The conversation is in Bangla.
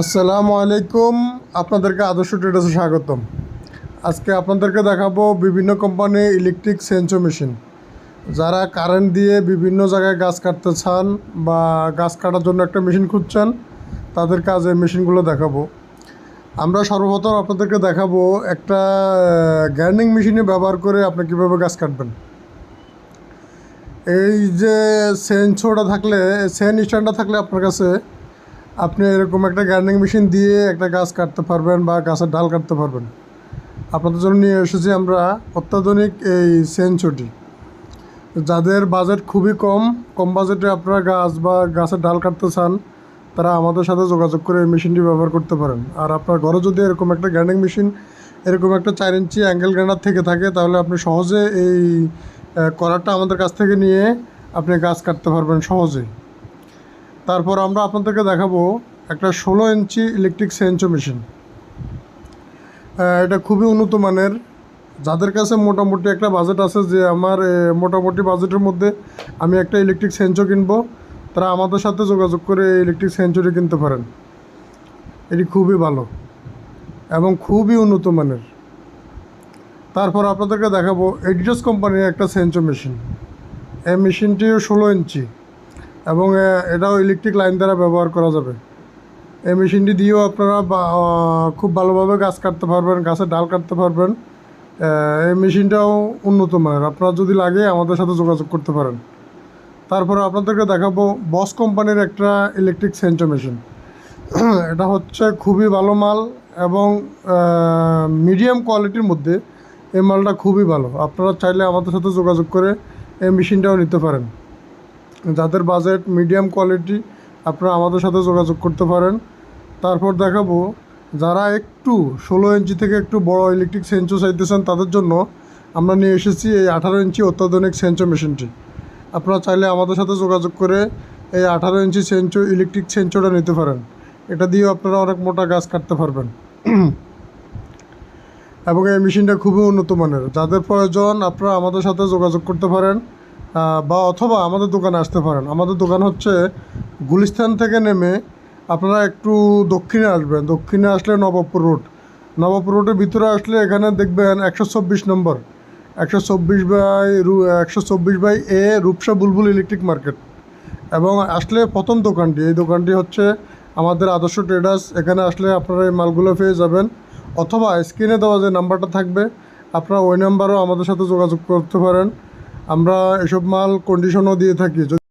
আসসালামু আলাইকুম। আপনাদেরকে আদর্শ ট্রেডার্সে স্বাগতম। আজকে আপনাদেরকে দেখাবো বিভিন্ন কোম্পানির ইলেকট্রিক সেন্সো মেশিন। যারা কারেন্ট দিয়ে বিভিন্ন জায়গায় গাছ কাটতে চান বা গাছ কাটার জন্য একটা মেশিন খুঁজছেন, তাদের কাজে মেশিনগুলো দেখাবো। আমরা সর্বপ্রথম আপনাদেরকে দেখাবো একটা গ্যার্নিং মেশিনে ব্যবহার করে আপনি কীভাবে গাছ কাটবেন। এই যে সেন্সোটা থাকলে সেন স্ট্যান্ডটা থাকলে আপনার কাছে আপনি এরকম একটা গার্ডেনিং মেশিন দিয়ে একটা গাছ কাটতে পারবেন বা গাছের ডাল কাটতে পারবেন। আপনাদের জন্য নিয়ে এসেছি আমরা অত্যাধুনিক এই সেন্সোটি যাদের বাজেট খুবই কম কম বাজেটে আপনারা গাছ বা গাছের ডাল কাটতে চান, তারা আমাদের সাথে যোগাযোগ করে এই মেশিনটি ব্যবহার করতে পারেন। আর আপনার ঘরে যদি এরকম একটা গ্রাইন্ডিং মেশিন এরকম একটা চার ইঞ্চি অ্যাঙ্গেল গ্রাইন্ডার থেকে থাকে, তাহলে আপনি সহজে এই করারটা আমাদের কাছ থেকে নিয়ে আপনি গাছ কাটতে পারবেন সহজেই তারপর আমরা আপনাদেরকে দেখাবো একটা ষোলো ইঞ্চি ইলেকট্রিক সেন্সো মেশিন এটা খুবই উন্নত মানের। যাদের কাছে মোটামুটি একটা বাজেট আছে যে আমার মোটামুটি বাজেটের মধ্যে আমি একটা ইলেকট্রিক সেন্সো কিনবো, তারা আমাদের সাথে যোগাযোগ করে ইলেকট্রিক সেঞ্চুরি কিনতে পারেন। এটি খুবই ভালো এবং খুবই উন্নত মানের। তারপর আপনাদেরকে দেখাবো এডিটাস কোম্পানির একটা সেন্সো মেশিন এই মেশিনটিও ষোলো ইঞ্চি। এবং এটাও ইলেকট্রিক লাইন দ্বারা ব্যবহার করা যাবে। এই মেশিনটি দিয়েও আপনারা খুব ভালোভাবে গাছ কাটতে পারবেন, গাছের ডাল কাটতে পারবেন। এই মেশিনটাও উন্নত মানের আপনারা যদি লাগে আমাদের সাথে যোগাযোগ করতে পারেন। তারপরে আপনাদেরকে দেখাবো বস কোম্পানির একটা ইলেকট্রিক সেন্সর মেশিন এটা হচ্ছে খুবই ভালো মাল এবং মিডিয়াম কোয়ালিটির মধ্যে এই মালটা খুবই ভালো। আপনারা চাইলে আমাদের সাথে যোগাযোগ করে এই মেশিনটাও নিতে পারেন। যাদের বাজেট মিডিয়াম কোয়ালিটি আপনারা আমাদের সাথে যোগাযোগ করতে পারেন। তারপর দেখাবো, যারা একটু ষোলো ইঞ্চি থেকে একটু বড় ইলেকট্রিক সেন্সো চাইতেছেন, তাদের জন্য আমরা নিয়ে এসেছি এই আঠারো ইঞ্চি অত্যাধুনিক সেন্সো মেশিনটি আপনারা চাইলে আমাদের সাথে যোগাযোগ করে এই আঠারো ইঞ্চি সেন্সো ইলেকট্রিক সেন্সোটা নিতে পারেন। এটা দিয়েও আপনারা অনেক মোটা গাছ কাটতে পারবেন। এবং এই মেশিনটা খুবই উন্নত মানের। যাদের প্রয়োজন, আপনারা আমাদের সাথে যোগাযোগ করতে পারেন। বা অথবা আমাদের দোকানে আসতে পারেন। আমাদের দোকান হচ্ছে গুলিস্তান থেকে নেমে আপনারা একটু দক্ষিণে আসবেন। দক্ষিণে আসলে নবাবপুর রোড। নবাবপুর রোডের ভিতরে আসলে এখানে দেখবেন একশো চব্বিশ নম্বর। একশো চব্বিশ বাই রু- একশো চব্বিশ by A Rupsa Bulbul electric market. এবং আসলে প্রথম দোকানটি, এই দোকানটি হচ্ছে আমাদের আদর্শ ট্রেডার্স। এখানে আসলে আপনারা এই মালগুলো পেয়ে যাবেন। অথবা স্ক্রিনে দেওয়া যে নাম্বারটা থাকবে, আপনারা ওই নাম্বারও আমাদের সাথে যোগাযোগ করতে পারেন। আমরা এসব মাল কন্ডিশনও দিয়ে থাকি।